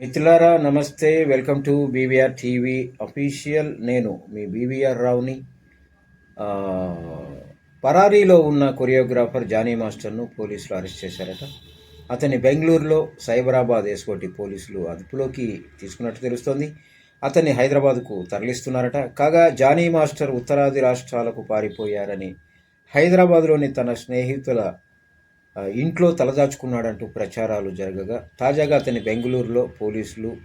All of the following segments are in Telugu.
మిత్రులారా నమస్తే. Welcome to BVR TV official. నేను మీ బీవీఆర్ రావుని. పరారీలో ఉన్న కొరియోగ్రాఫర్ జానీ మాస్టర్ను పోలీసులు అరెస్ట్ చేశారట. అతన్ని బెంగళూరులో సైబరాబాద్ ఎస్కోటి పోలీసులు అదుపులోకి తీసుకున్నట్టు తెలుస్తోంది. అతన్ని హైదరాబాద్కు తరలిస్తున్నారట. కాగా జానీ మాస్టర్ ఉత్తరాది రాష్ట్రాలకు పారిపోయారని హైదరాబాద్లోని తన స్నేహితుల ఇంట్లో తలదాచుకున్నాడంటూ ప్రచారాలు జరగగా తాజాగా అతన్ని బెంగళూరులో పోలీసులు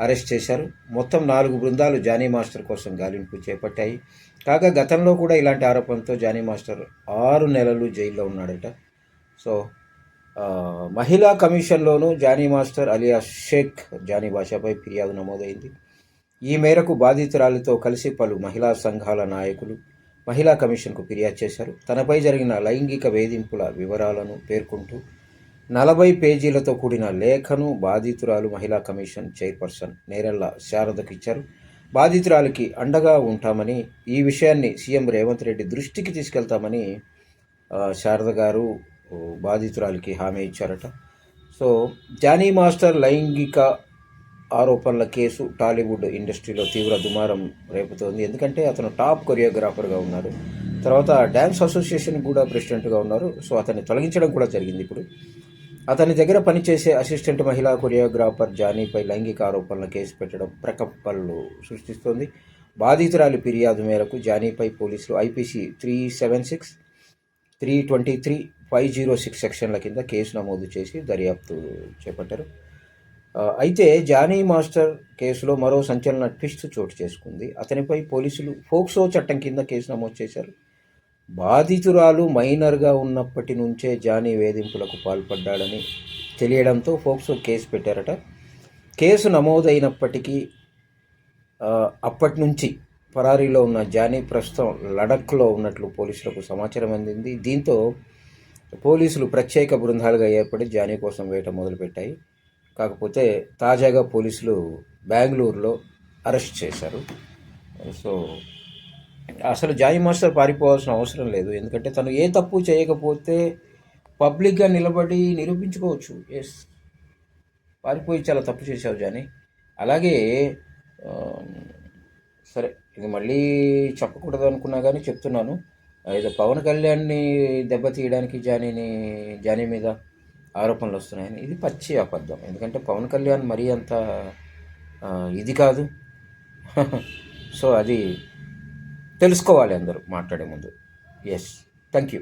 అరెస్ట్ చేశారు. మొత్తం నాలుగు బృందాలు జానీ మాస్టర్ కోసం గాలింపు చేపట్టాయి. కాగా గతంలో కూడా ఇలాంటి ఆరోపణతో జానీ మాస్టర్ ఆరు నెలలు జైల్లో ఉన్నాడట. సో మహిళా కమిషన్లోనూ జానీ మాస్టర్ అలియా షేక్ జానీ భాషపై ఫిర్యాదు నమోదైంది. ఈ మేరకు బాధితురాలితో కలిసి పలు మహిళా సంఘాల నాయకులు మహిళా కమిషన్కు ఫిర్యాదు చేశారు. తనపై జరిగిన లైంగిక వేధింపుల వివరాలను పేర్కొంటూ నలభై పేజీలతో కూడిన లేఖను బాధితురాలు మహిళా కమిషన్ చైర్పర్సన్ నేరెళ్ళ శారదకు ఇచ్చారు. బాధితురాలికి అండగా ఉంటామని ఈ విషయాన్ని సీఎం రేవంత్ రెడ్డి దృష్టికి తీసుకెళ్తామని శారద గారు బాధితురాలికి హామీ ఇచ్చారట. సో జానీ మాస్టర్ లైంగిక ఆరోపణల కేసు టాలీవుడ్ ఇండస్ట్రీలో తీవ్ర దుమారం రేపుతోంది. ఎందుకంటే అతను టాప్ కొరియోగ్రాఫర్గా ఉన్నారు తర్వాత డ్యాన్స్ అసోసియేషన్ కూడా ప్రెసిడెంట్గా ఉన్నారు. సో అతన్ని తొలగించడం కూడా జరిగింది ఇప్పుడు. అతని దగ్గర పనిచేసే అసిస్టెంట్ మహిళా కొరియోగ్రాఫర్ జానీపై లైంగిక ఆరోపణల కేసు పెట్టడం ప్రకంపనలు సృష్టిస్తోంది. బాధితురాలి ఫిర్యాదు మేరకు జానీపై పోలీసులు IPC three seven six three twenty three five zero six సెక్షన్ల కింద కేసు నమోదు చేసి దర్యాప్తు చేపట్టారు. అయితే జానీ మాస్టర్ కేసులో మరో సంచలన ట్విస్ట్ చోటు చేసుకుంది. అతనిపై పోలీసులు ఫోక్సో చట్టం కింద కేసు నమోదు చేశారు. బాధితురాలు మైనర్గా ఉన్నప్పటి నుంచే జానీ వేధింపులకు పాల్పడ్డాడని తెలియడంతో ఫోక్సో కేసు పెట్టారట. కేసు నమోదైనప్పటికీ అప్పటి నుంచి పరారీలో ఉన్న జానీ ప్రస్తుతం లడఖ్లో ఉన్నట్లు పోలీసులకు సమాచారం అందింది. దీంతో పోలీసులు ప్రత్యేక బృందాలుగా ఏర్పడి జానీ కోసం వేట మొదలుపెట్టాయి. కాకపోతే తాజాగా పోలీసులు బెంగళూరులో అరెస్ట్ చేశారు. సో అసలు జాయి మాస్టర్ పారిపోవాల్సిన అవసరం లేదు. ఎందుకంటే తను ఏ తప్పు చేయకపోతే పబ్లిక్గా నిలబడి నిరూపించుకోవచ్చు. ఎస్ పారిపోయి చాలా తప్పు చేశావు జానీ. అలాగే సరే ఇది మళ్ళీ చెప్పకూడదు అనుకున్నా కానీ చెప్తున్నాను. ఏదో పవన్ కళ్యాణ్ని దెబ్బతీయడానికి జానీని జానీ మీద ఆరోపణలు వస్తున్నాయని. ఇది పచ్చి అబద్ధం. ఎందుకంటే పవన్ కళ్యాణ్ మరీ అంత ఇది కాదు. సో అది తెలుసుకోవాలి అందరూ మాట్లాడే ముందు. Yes thank you